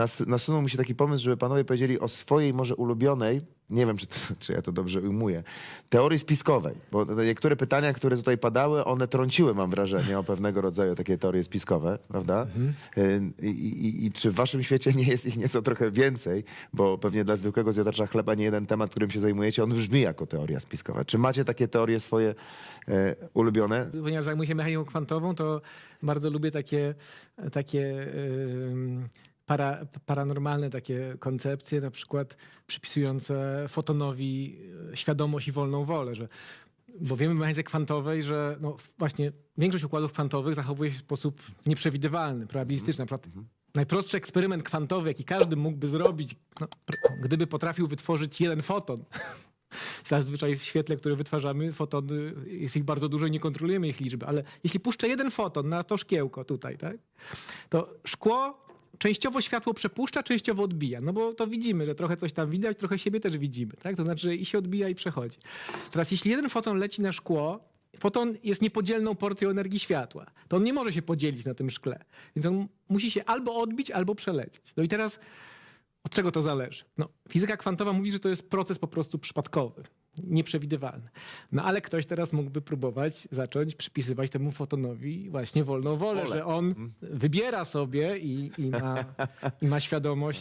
nas, nasunął mi się taki pomysł, żeby panowie powiedzieli o swojej może ulubionej, nie wiem, czy, czy ja to dobrze ujmuję, teorii spiskowej. Bo niektóre pytania, które tutaj padały, one trąciły, mam wrażenie, o pewnego rodzaju takie teorie spiskowe, prawda? Y, I, i, I czy w waszym świecie nie jest ich nieco trochę więcej? Bo pewnie dla zwykłego zjadacza chleba nie jeden temat, którym się zajmujecie, on brzmi jako teoria spiskowa. Czy macie takie teorie swoje e, ulubione? Ponieważ zajmuję się mechaniką kwantową, to bardzo lubię takie, takie ym, para, paranormalne takie koncepcje, na przykład przypisujące fotonowi e, świadomość i wolną wolę, że bo wiemy w mechanice kwantowej, że no właśnie większość układów kwantowych zachowuje się w sposób nieprzewidywalny, probabilistyczny. Na przykład najprostszy eksperyment kwantowy, jaki każdy mógłby zrobić, no, gdyby potrafił wytworzyć jeden foton. Zazwyczaj w świetle, które wytwarzamy, fotony, jest ich bardzo dużo i nie kontrolujemy ich liczby, ale jeśli puszczę jeden foton na to szkiełko tutaj, tak, to szkło częściowo światło przepuszcza, częściowo odbija. No bo to widzimy, że trochę coś tam widać, trochę siebie też widzimy. Tak? To znaczy, że i się odbija, i przechodzi. Teraz, jeśli jeden foton leci na szkło, foton jest niepodzielną porcją energii światła. To on nie może się podzielić na tym szkle. Więc on musi się albo odbić, albo przelecieć. No i teraz od czego to zależy? No, fizyka kwantowa mówi, że to jest proces po prostu przypadkowy, nieprzewidywalny. No ale ktoś teraz mógłby próbować zacząć przypisywać temu fotonowi właśnie wolną wolę, Wolę. że on wybiera sobie i, i, ma, i ma świadomość